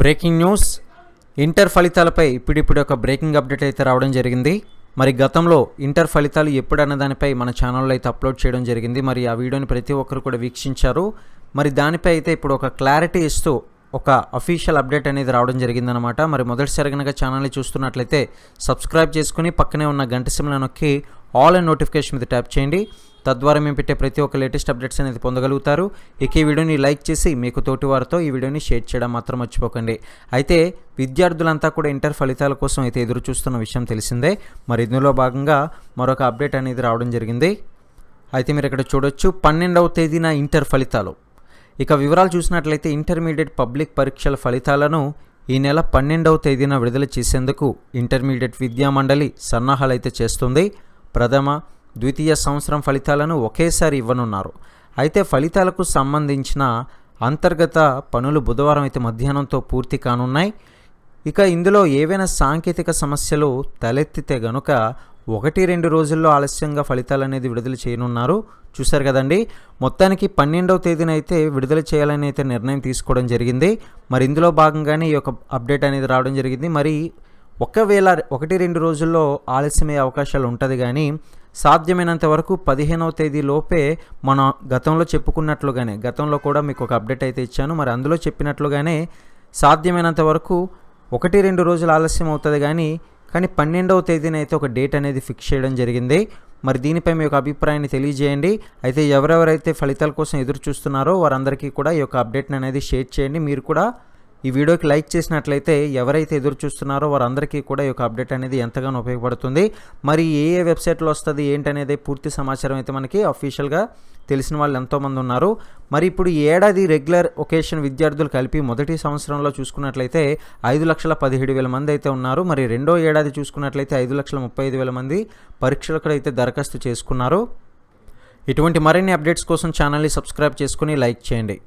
Breaking news. Inter ఫలితాలపై ఇప్పుడిప్పుడు ఒక బ్రేకింగ్ అప్డేట్ అయితే రావడం జరిగింది. మరి గతంలో ఇంటర్ ఫలితాలు ఎప్పుడు అన్న దానిపై మన ఛానల్లో అయితే అప్లోడ్ చేయడం జరిగింది. మరి ఆ వీడియోని ప్రతి ఒక్కరు కూడా వీక్షించారు. మరి దానిపై అయితే ఇప్పుడు ఒక క్లారిటీ ఇస్తూ ఒక అఫీషియల్ అప్డేట్ అనేది రావడం జరిగిందనమాట మరి మొదటిసారి కనుక ఛానల్ని చూస్తున్నట్లయితే సబ్స్క్రైబ్ చేసుకుని పక్కనే ఉన్న గంట సిమ్లను నొక్కి ఆల్ అండ్ నోటిఫికేషన్ మీద ట్యాప్ చేయండి. తద్వారా మేము పెట్టే ప్రతి ఒక్క లేటెస్ట్ అప్డేట్స్ అనేది పొందగలుగుతారు. ఇక ఈ వీడియోని లైక్ చేసి మీకు తోటి వారితో ఈ వీడియోని షేర్ చేయడం మాత్రం మర్చిపోకండి. అయితే విద్యార్థులంతా కూడా ఇంటర్ ఫలితాల కోసం అయితే ఎదురు చూస్తున్న విషయం తెలిసిందే. మరి ఇందులో భాగంగా మరొక అప్డేట్ అనేది రావడం జరిగింది. అయితే మీరు ఇక్కడ చూడొచ్చు పన్నెండవ తేదీన ఇంటర్ ఫలితాలు. ఇక వివరాలు చూసినట్లయితే ఇంటర్మీడియట్ పబ్లిక్ పరీక్షల ఫలితాలను ఈ నెల పన్నెండవ తేదీన విడుదల చేసేందుకు ఇంటర్మీడియట్ విద్యా మండలి సన్నాహాలు అయితే చేస్తుంది. ప్రథమ ద్వితీయ సంవత్సరం ఫలితాలను ఒకేసారి ఇవ్వనున్నారు. అయితే ఫలితాలకు సంబంధించిన అంతర్గత పనులు బుధవారం అయితే మధ్యాహ్నంతో పూర్తి కానున్నాయి. ఇక ఇందులో ఏవైనా సాంకేతిక సమస్యలు తలెత్తితే గనుక ఒకటి రెండు రోజుల్లో ఆలస్యంగా ఫలితాలు అనేది విడుదల చేయనున్నారు. చూశారు కదండి మొత్తానికి పన్నెండవ తేదీన అయితే విడుదల చేయాలని అయితే నిర్ణయం తీసుకోవడం జరిగింది. మరి ఇందులో భాగంగానే ఈ యొక్క అప్డేట్ అనేది రావడం జరిగింది. మరి ఒకవేళ ఒకటి రెండు రోజుల్లో ఆలస్యమయ్యే అవకాశాలు ఉంటుంది కానీ సాధ్యమైనంత వరకు పదిహేనవ తేదీ లోపే మన గతంలో చెప్పుకున్నట్లుగానే గతంలో కూడా మీకు ఒక అప్డేట్ అయితే ఇచ్చాను మరి అందులో చెప్పినట్లుగానే సాధ్యమైనంత వరకు ఒకటి రెండు రోజులు ఆలస్యం అవుతుంది కానీ కానీ పన్నెండవ తేదీన అయితే ఒక డేట్ అనేది ఫిక్స్ చేయడం జరిగింది. మరి దీనిపై మీ యొక్క అభిప్రాయాన్ని తెలియజేయండి. అయితే ఎవరెవరైతే ఫలితాల కోసం ఎదురు చూస్తున్నారో వారందరికీ కూడా ఈ యొక్క అప్డేట్ని అనేది షేర్ చేయండి. మీరు కూడా ఈ వీడియోకి లైక్ చేసినట్లయితే ఎవరైతే ఎదురు చూస్తున్నారో వారందరికీ కూడా ఈ యొక్క అప్డేట్ అనేది ఎంతగానో ఉపయోగపడుతుంది. మరి ఏ ఏ వెబ్సైట్లో వస్తుంది ఏంటనేది పూర్తి సమాచారం అయితే మనకి అఫీషియల్గా తెలిసిన వాళ్ళు ఎంతోమంది ఉన్నారు. మరి ఇప్పుడు ఏడాది రెగ్యులర్ ఒకేషన్ విద్యార్థులు కలిపి మొదటి సంవత్సరంలో చూసుకున్నట్లయితే ఐదు లక్షల పదిహేడు వేల మంది అయితే ఉన్నారు. మరి రెండో ఏడాది చూసుకున్నట్లయితే ఐదు లక్షల ముప్పై ఐదు వేల మంది పరీక్షలకు అయితే దరఖాస్తు చేసుకున్నారు. ఇటువంటి మరిన్ని అప్డేట్స్ కోసం ఛానల్ని సబ్స్క్రైబ్ చేసుకుని లైక్ చేయండి.